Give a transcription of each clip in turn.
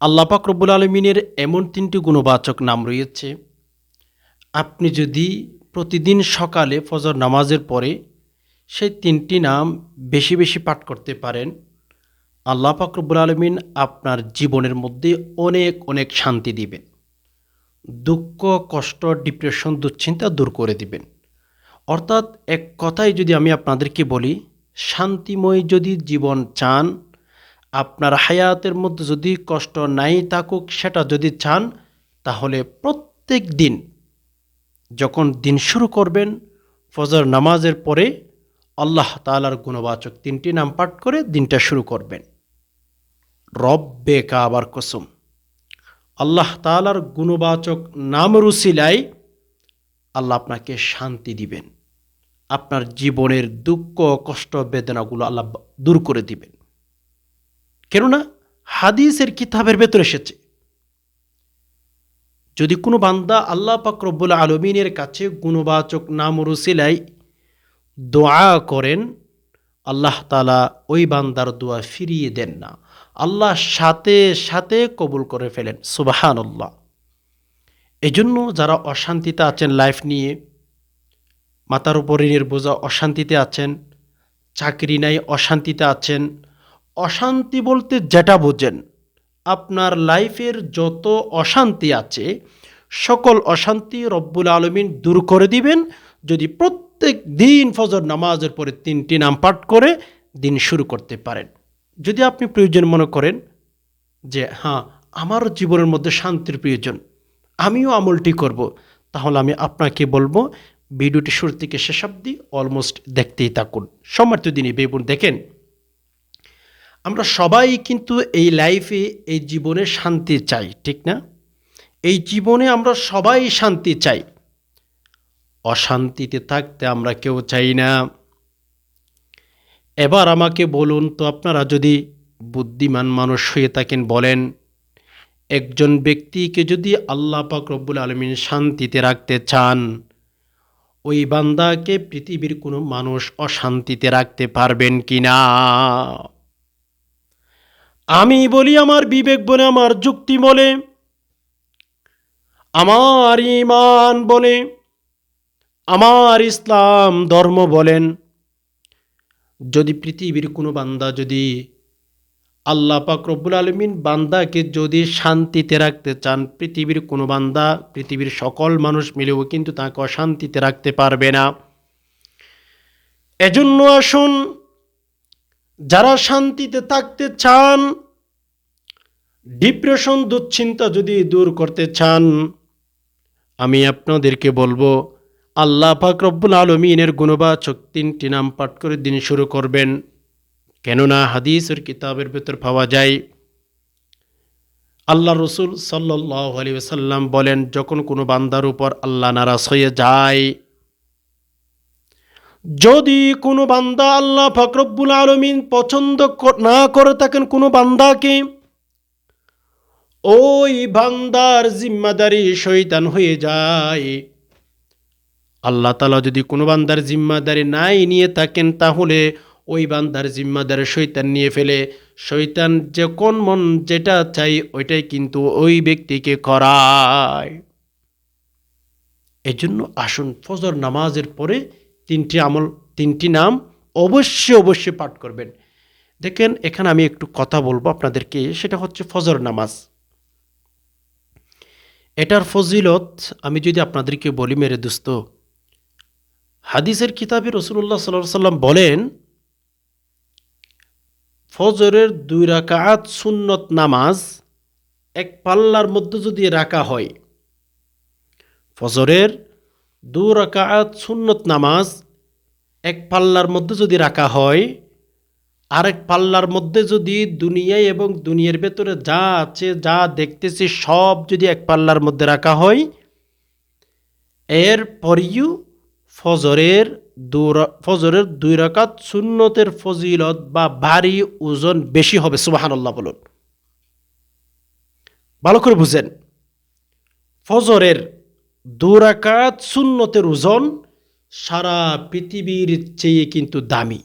আল্লাহ পাক রব্বুল আলমিনের এমন তিনটি গুণবাচক নাম রয়েছে। আপনি যদি প্রতিদিন সকালে ফজর নামাজের পরে সেই তিনটি নাম বেশি বেশি পাঠ করতে পারেন, আল্লাহ রব্বুল আলমিন আপনার জীবনের মধ্যে অনেক অনেক শান্তি দিবেন। দুঃখ, কষ্ট, ডিপ্রেশন, দুশ্চিন্তা দূর করে দিবেন। অর্থাৎ এক কথাই যদি আমি আপনাদেরকে বলি, শান্তিময় যদি জীবন চান আপনার হায়াতের মধ্যে যদি কষ্ট নাই থাকুক, সেটা যদি চান, তাহলে প্রত্যেক দিন যখন দিন শুরু করবেন, ফজর নামাজের পরে আল্লাহ তালার গুণবাচক তিনটি নাম পাঠ করে দিনটা শুরু করবেন। রব রব্বে কাবার কসম। আল্লাহ তালার গুণবাচক নাম রুসিলাই আল্লাহ আপনাকে শান্তি দিবেন। আপনার জীবনের দুঃখ, কষ্ট, বেদনাগুলো আল্লাহ দূর করে দিবেন। কেননা হাদিসের কিতাবের ভেতরে এসেছে, যদি কোনো বান্দা আল্লাহ পাক রব্বুল আলমিনের কাছে গুণবাচক নাম রুসিলাই দোয়া করেন, আল্লাহ তালা ওই বান্দার দোয়া ফিরিয়ে দেন না। আল্লাহ সাথে সাথে কবুল করে ফেলেন সুবাহান আল্লাহ এজন্য যারা অশান্তিতে আছেন লাইফ নিয়ে, মাথার উপর ঋণের বোঝা অশান্তিতে আছেন, চাকরি নাই অশান্তিতে আছেন অশান্তি বলতে যেটা বোঝেন, আপনার লাইফের যত অশান্তি আছে, সকল অশান্তি রব্বুল আলমিন দূর করে দিবেন। যদি প্রত্যেক দিন ফজর নামাজের পরে তিনটি নাম পাঠ করে দিন শুরু করতে পারেন। যদি আপনি প্রয়োজন মনে করেন যে হ্যাঁ আমারও জীবনের মধ্যে শান্তির প্রয়োজন, আমিও আমলটি করব, তাহলে আমি আপনাকে বলব, ভিডিওটি শুরু থেকে শেষ অব্দি অলমোস্ট দেখতেই থাকুন। সম্মানিত দিনই বেবুন, দেখেন আমরা সবাই কিন্তু এই লাইফে এই জীবনে শান্তি চাই, ঠিক না? এই জীবনে আমরা সবাই শান্তি চাই। অশান্তিতে থাকতে আমরা কেউ চাই না। এবার আমাকে বলুন তো আপনারা যদি বুদ্ধিমান মানুষ হয়ে থাকেন, বলেন, একজন ব্যক্তিকে যদি আল্লাহ পাক রব্বুল আলমিন শান্তিতে রাখতে চান, ওই বান্দাকে পৃথিবীর কোনো মানুষ অশান্তিতে রাখতে পারবেন কি না আমি বলি আমার বিবেক বলে, আমার যুক্তি বলে, আমার ইমান বলে, আমার ইসলাম ধর্ম বলেন। যদি পৃথিবীর কোনো বান্দা যদি আল্লাহ পাক রব্বুল আলমিন বান্দাকে যদি শান্তিতে রাখতে চান, পৃথিবীর কোনো বান্দা, পৃথিবীর সকল মানুষ মিলেও কিন্তু তাকে অশান্তিতে রাখতে পারবে না। এজন্য আসুন যারা শান্তিতে থাকতে চান, ডিপ্রেশন, দুশ্চিন্তা যদি দূর করতে চান, আমি আপনাদেরকে বলব, আল্লাহ পাক রব্বুল আলমিনের গুণবাচক তিনটি নাম পাঠ করে দিন শুরু করবেন। কেননা হাদিসের কিতাবের ভেতর পাওয়া যায়, আল্লাহ রসুল সাল্লাহ আলী সাল্লাম বলেন, যখন কোনো বান্দার উপর আল্লাহ নারাজ হয়ে যায় যদি কোনো বান্দা আল্লাহ ফকরব্বুল আলমিন পছন্দ না করে থাকেন কোনো বান্দাকে, ওই বান্দার জিম্মাদারি শৈতান হয়ে যায়। আল্লাহ তালা যদি কোনো বান্দার জিম্মাদারি নাই নিয়ে থাকেন, তাহলে ওই বান্দার জিম্মাদার শৈতান নিয়ে ফেলে। শৈতান যখন মন যেটা চাই, ওইটাই কিন্তু ওই ব্যক্তিকে করায়। এজন্য আসুন ফজর নামাজের পরে তিনটি আমল, তিনটি নাম অবশ্যই অবশ্যই পাঠ করবেন। দেখেন, এখানে আমি একটু কথা বলব আপনাদেরকে, সেটা হচ্ছে ফজর নামাজ। এটার ফজিলত আমি যদি আপনাদেরকে বলি, মেরে দোস্ত, হাদিসের কিতাবে রসুল্লাহ সাল্লাহ সাল্লাম বলেন, ফজরের দুই রাকাত সুন্নত নামাজ এক পাল্লার মধ্যে যদি রাখা হয়, ফজরের দু রাকাত সুন্নত নামাজ, এক পাল্লার মধ্যে যদি রাখা হয়, আরেক পাল্লার মধ্যে যদি দুনিয়ায় এবং দুনিয়ার ভেতরে যা আছে, যা দেখতেছি, সব যদি এক পাল্লার মধ্যে রাখা হয় এর পরেও ফজরের দু ফজরের দুই রাকাত সুন্নতের ফজিলত বা ভারী ওজন বেশি হবে সুবাহান্লাহ বলুন। ভালো করে বুঝেন। ফজরের দুরাকাত সুন্নতের ওজন সারা পৃথিবীর চেয়ে কিন্তু দামি।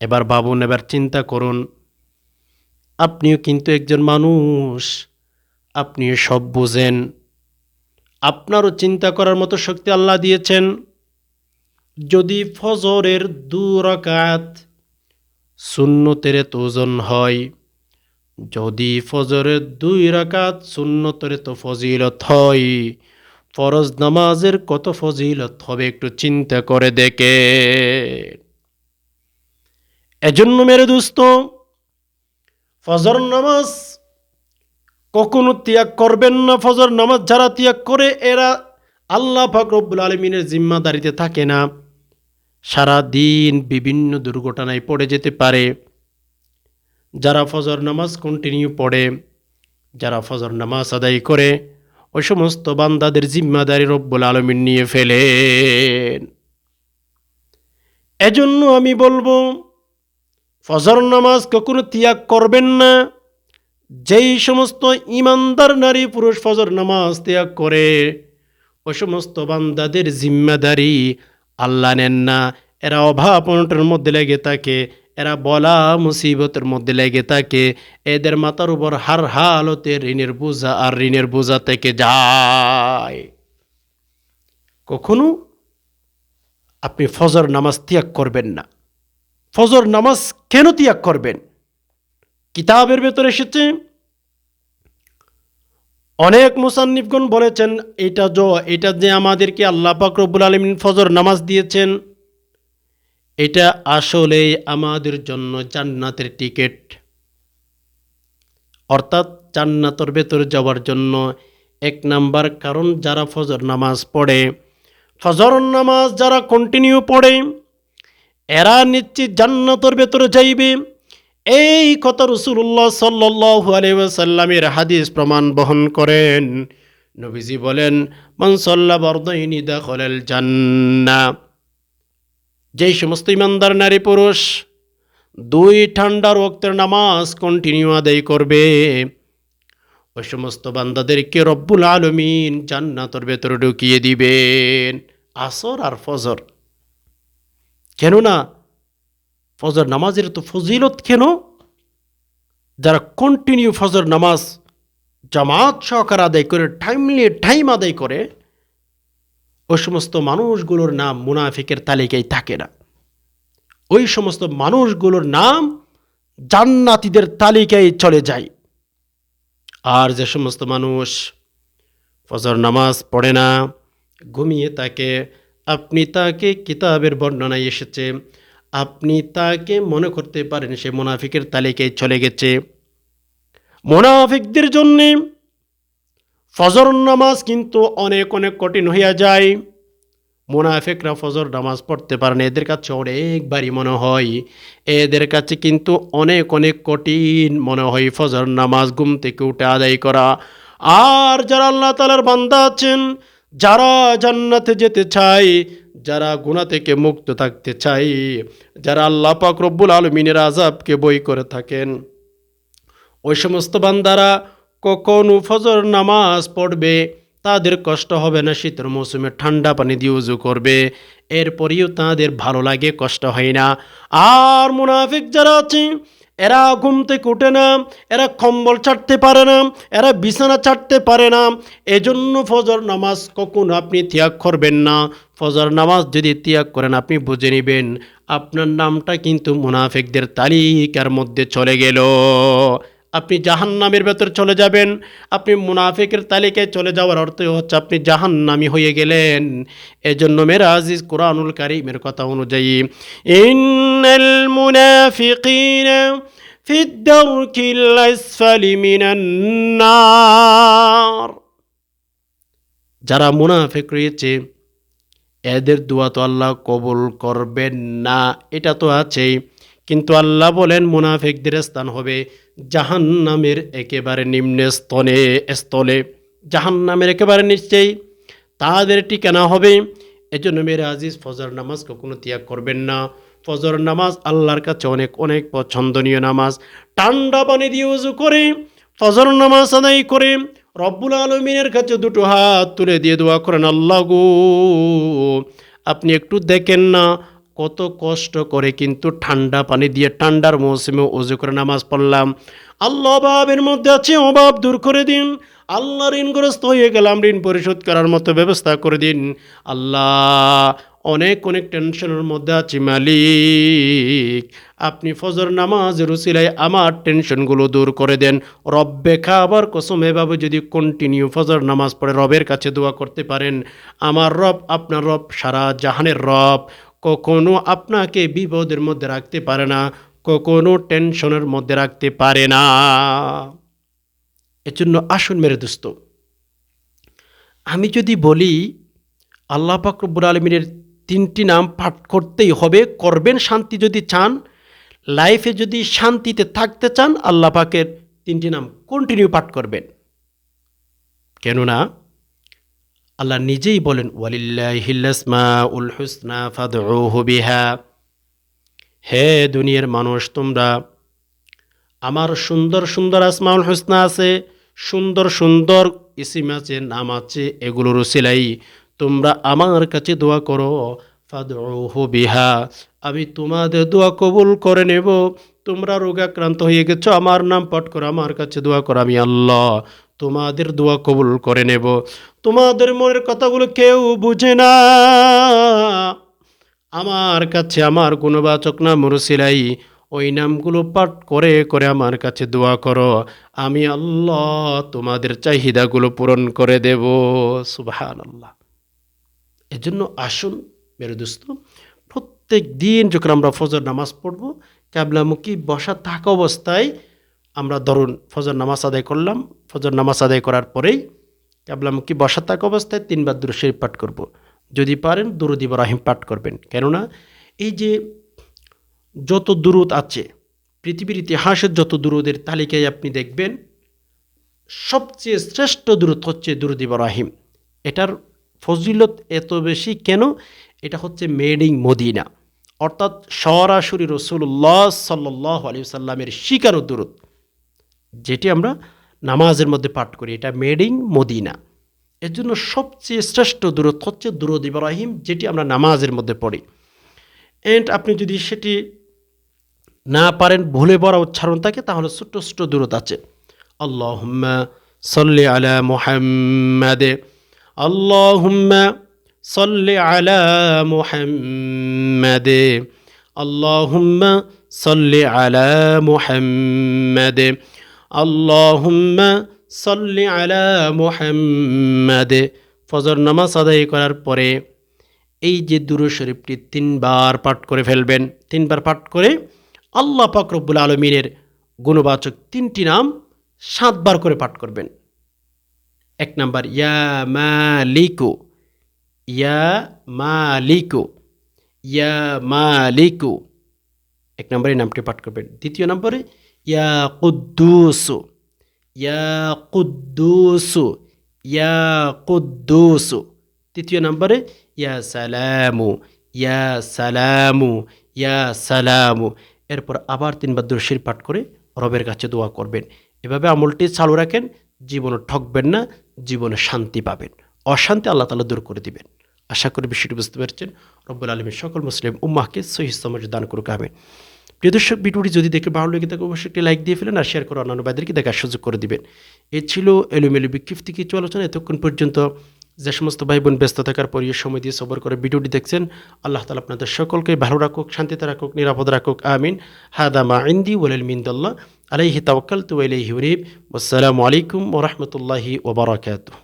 এবার বাবুন, এবার চিন্তা করুন, আপনিও কিন্তু একজন মানুষ, আপনিও সব বোঝেন। আপনারও চিন্তা করার মতো শক্তি আল্লাহ দিয়েছেন। যদি ফজরের দু রাকাত সুন্নতের তোজন হয়, যদি ফজরের দুই রাকাত সুন্নতের তো ফজিলত হয় ফরজ নামাজের কত ফজিলত হবে একটু চিন্তা করে দেখে। এজন্য মেরে দোস্ত, ফজর নামাজ কখনো ত্যাগ করবেন না। ফজর নামাজ যারা ত্যাগ করে, এরা আল্লাহ পাক রব্বুল আলমিনের জিম্মাদারিতে থাকে না। সারা দিন বিভিন্ন দুর্ঘটনায় পড়ে যেতে পারে। যারা ফজর নামাজ কন্টিনিউ পড়ে, যারা ফজর নামাজ আদায় করে ওই সমস্ত বান্দাদের জিম্মাদারি রব্বুল আলমিন নিয়ে ফেলেন। এজন্য আমি বলব, ফজর নামাজ কখনো ত্যাগ করবেন না। যেই সমস্ত ইমানদার নারী পুরুষ ফজর নামাজ ত্যাগ করে, ওই সমস্ত বান্দাদের জিম্মাদারি আল্লাহ নেন না। এরা অভাব অনটনের মধ্যে লেগে থাকে। এরা বলা মুসিবতের মধ্যে লেগে থাকে। এদের মাথার উপর হার হালতে ঋণের বোঝা আর ঋণের বোঝা থেকে যায়। কখনো আপনি ফজর নামাজ ত্যাগ করবেন না। ফজর নামাজ কেন ত্যাগ করবেন? কিতাবের ভেতরে এসেছে, অনেক মুসান্নিফগণ বলেছেন, এটা জ, এটা যে আমাদেরকে আল্লাহ পাক আলমিন ফজর নামাজ দিয়েছেন এটা আসলেই আমাদের জন্য জান্নাতের টিকিট। অর্থাৎ জান্নাতের ভেতরে যাওয়ার জন্য এক নাম্বার কারণ, যারা ফজর নামাজ পড়ে, ফজর নামাজ যারা কন্টিনিউ পড়ে, এরা নিশ্চিত জান্নাতের ভেতরে যাইবে। এই কথা রসুল্লাহ সাল্লাহ আলাইসাল্লামের হাদিস প্রমাণ বহন করেন। নবীজি বলেন মনসল্লা বরদইনি দাখলেল জান্না যেই সমস্ত ইমানদার নারী পুরুষ, দুই ঠান্ডার ওক্তের নামাজ কন্টিনিউ আদায় করবে। ওই সমস্ত বান্দাদেরকে রব্বুল আলমিন জান্নাতর ভেতরে ঢুকিয়ে দিবেন। আসর আর ফজর। কেননা ফজর নামাজের তো ফজিলত কেন? যারা কন্টিনিউ ফজর নামাজ জামাত সহকার আদায় করে টাইমলি টাইম আদায় করে ওই সমস্ত মানুষগুলোর নাম মুনাফিকের তালিকায় থাকে না। ওই সমস্ত মানুষগুলোর নাম জান্নাতিদের তালিকায় চলে যায়। আর যে সমস্ত মানুষ ফজর নামাজ পড়ে না, ঘুমিয়ে তাকে আপনি তাকে কিতাবের বর্ণনায় এসেছে, আপনি তাকে মনে করতে পারেন সে মোনাফিকের তালিকায় চলে গেছে। মোনাফিকদের জন্যে ফজর নামাজ কিন্তু অনেক অনেক কঠিন হইয়া যায়। মোনাফিকরা ফজর নামাজ পড়তে পারে না। এদের কাছে অনেকবারই মনে হয়। এদের কাছে কিন্তু অনেক অনেক কঠিন মনে হয় ফজর নামাজ, ঘুম থেকে উঠে আদায় করা। আর যারা আল্লাহ তালার বান্দা আছেন, যারা জান্নাতে যেতে চায়, যারা গুণা থেকে মুক্ত থাকতে চাই যারা আল্লাহ পাক রব্বুল আলমিনের আজাবকে বই করে থাকেন, ওই সমস্ত বান্দারা কখন ফজর নামাজ পড়বে, তাদের কষ্ট হবে না, শীতের মৌসুমে ঠান্ডা পানি দিয়ে উজু করবে। এরপরেও তাদের ভালো লাগে, কষ্ট হয় না। আর মুনাফিক যারা আছে, এরা ঘুম থেকে না, এরা কম্বল ছাড়তে পারে না, এরা বিছানা ছাড়তে পারে না। এজন্য ফজর নামাজ কখন আপনি ত্যাগ করবেন না। ফজর নামাজ যদি ত্যাগ করেন, আপনি বুঝে নেবেন, আপনার নামটা কিন্তু মুনাফিকদের তালিকার মধ্যে চলে গেল। আপনি জাহান্নামের ভেতর চলে যাবেন। আপনি মুনাফিকের তালিকায় চলে যাওয়ার অর্থ হচ্ছে আপনি জাহান্নামি হয়ে গেলেন। এজন্য মেরা আজিজ কোরআনুল কারিমের কথা অনুযায়ী যারা মুনাফিক রয়েছে, এদের দোয়া তো আল্লাহ কবুল করবেন না, এটা তো আছেই। কিন্তু আল্লাহ বলেন মুনাফিকদের স্থান হবে জাহান্নামের একেবারে নিম্ন স্তনে, স্থলে। জাহান্নামের একেবারে নিশ্চয়ই তাদের ঠিকানা হবে। এজন্য মেরে আজিজ ফজর নামাজ কখনো ত্যাগ করবেন না। ফজর নামাজ আল্লাহর কাছে অনেক অনেক পছন্দনীয় নামাজ। ঠান্ডা পানি দিয়ে উজু করে, ফজর নামাজ আদায় করে রব্বুল আলমিনের কাছে দুটো হাত তুলে দিয়ে দোয়া করেন, আল্লাহ গো, আপনি একটু দেখেন না কত কষ্ট করে কিন্তু ঠান্ডা পানি দিয়ে ঠান্ডার মৌসুমে উজু করে নামাজ পড়লাম। আল্লাহ অভাবের মধ্যে আছে অভাব, দূর করে দিন। আল্লাহ ঋণগ্রস্ত হয়ে গেলাম, ঋণ পরিশোধ করার মতো ব্যবস্থা করে দিন। আল্লাহ, অনেক অনেক টেনশনের মধ্যে আছি মালিক। আপনি ফজর নামাজ উসিলায় আমার টেনশনগুলো দূর করে দেন। রব্বে খাবার কসম এভাবে যদি কন্টিনিউ ফজর নামাজ পড়ে রবের কাছে দোয়া করতে পারেন। আমার রব, আপনার রব, সারা জাহানের রব। কখনো আপনাকে বিপদের মধ্যে রাখতে পারে না, কখনো টেনশনের মধ্যে রাখতে পারে না। এজন্য আসুন মেরে দোস্ত, আমি যদি বলি, আল্লাহ পাকরবুল আলমিনের তিনটি নাম পাঠ করতেই হবে, করবেন শান্তি যদি চান, লাইফে যদি শান্তিতে থাকতে চান, আল্লাহ পাকের তিনটি নাম কন্টিনিউ পাঠ করবেন। কেননা আল্লাহ নিজেই বলেন ওয়ালিল্লাহিল্লাসমা উল হে দুনিয়ার মানুষ, তোমরা আমার সুন্দর সুন্দর আসমাউল হুসনা আছে, সুন্দর সুন্দর ইসিম আছে, নাম আছে, এগুলোর সিলাই তোমরা আমার কাছে দোয়া করো, ফাদউহু বিহা। আমি তোমাদের দোয়া কবুল করে নেব। তোমরা রোগাক্রান্ত হয়ে গেছো, আমার নাম পাঠ করো, আমার কাছে দোয়া করো, আমি আল্লাহ তোমাদের দোয়া কবুল করে নেব। তোমাদের মনের কথাগুলো কেউ বুঝে না। আমার কাছে আমার গুণবাচক নাম রসিলাই। ওই নামগুলো পাঠ করে করে আমার কাছে দোয়া করো। আমি আল্লাহ তোমাদের চাহিদাগুলো পূরণ করে দেব। সুবহান আল্লাহ এজন্য আসুন মেরু দোস্ত প্রত্যেক দিন যখন আমরা ফজর নামাজ পড়ব, ক্যাবলামুখী বসা থাকা অবস্থায় আমরা ধরুন ফজর নামাজ আদায় করলাম, ফজর নামাজ আদায় করার পরেই ক্যাবলামুখী বসা থাকা অবস্থায় তিনবার দূর শরীফ পাঠ করব। যদি পারেন দুরুদ ইব্রাহিম পাঠ করবেন। কেননা এই যে যত দুরুদ আছে, পৃথিবীর ইতিহাসের যত দুরুদের তালিকায় আপনি দেখবেন, সবচেয়ে শ্রেষ্ঠ দূরত হচ্ছে দুরুদ ইব্রাহিম। এটার ফজিলত এত বেশি কেন? এটা হচ্ছে মেডিং মদিনা। অর্থাৎ সরাসরি রসুল্লাহ সাল্লাহ আলী সাল্লামের শিকার দূরত যেটি আমরা নামাজের মধ্যে পাঠ করি, এটা মেডিং মদিনা। এর জন্য সবচেয়ে শ্রেষ্ঠ দূরত হচ্ছে দুরুদ ইব্রাহিম, যেটি আমরা নামাজের মধ্যে পড়ি। অ্যান্ড আপনি যদি সেটি না পারেন, ভুলে পড়া উচ্চারণ থাকে, তাহলে ছোট্ট ছোট্ট দূরত আছে। আল্লাহুম্মা সাল্লি আলা মুহাম্মাদে। আল্লাহুম্মা সাল্লি আলা মুহাম্মাদে। আল্লাহুম্মা সাল্লি আলা মুহাম্মাদে। আল্লাহুম্মা সাল্লি আলা মুহাম্মাদে। ফজর নামাজ আদায় করার পরে এই যে দুরু শরীফটি তিনবার পাঠ করে ফেলবেন, তিনবার পাঠ করে আল্লাহ পাক রব্বুল আলমিনের গুণবাচক তিনটি নাম সাতবার করে পাঠ করবেন। এক নাম্বার, ইয়া মালিকু ইয়া মালিকু ইয়া মালিকু। এক নম্বরে নামটি পাঠ করবেন। দ্বিতীয় নম্বরে ইয়া কুদ্দুসু ইয়া কুদ্দুসু ইয়া কুদ্দুসু তৃতীয় নম্বরে ইয়া সালামু ইয়া সালামু ইয়া সালামু এরপর আবার তিনবার দর্শির পাঠ করে রবের কাছে দোয়া করবেন। এভাবে আমলটি চালু রাখেন, জীবনে ঠকবেন না, জীবনে শান্তি পাবেন। অশান্তি আল্লাহ তালা দূর করে দিবেন। আশা করি বিষয়টি বুঝতে পারছেন। রব্বুল আলমীর সকল মুসলিম উম্মাহকে সহি সমাজ দান করুক, আমেন। প্রিয় দর্শক, ভিডিওটি যদি দেখে ভালো লেগে থাকে, অবশ্যই একটি লাইক দিয়ে ফেলেন আর শেয়ার করে অন্যান্য ভাইদেরকে দেখার সুযোগ করে দিবেন। এ ছিল এলোমেলো বিক্ষিপ্তি কিছু আলোচনা। এতক্ষণ পর্যন্ত যে সমস্ত ভাই বোন ব্যস্ত থাকার পর সময় দিয়ে সবর করে ভিডিওটি দেখছেন। আল্লাহ তালা আপনাদের সকলকে ভালো রাখুক, শান্তিতে রাখুক, নিরাপদ রাখুক। আমিন। হাদা মা ইন্দি ওয়ালিল মিন্দল্লাহ। আলাইহি তাওয়াক্কাল তু আলাইহি উনিব। আসসালামু আলাইকুম ওয়া রাহমাতুল্লাহি ওয়া বারাকাতুহু।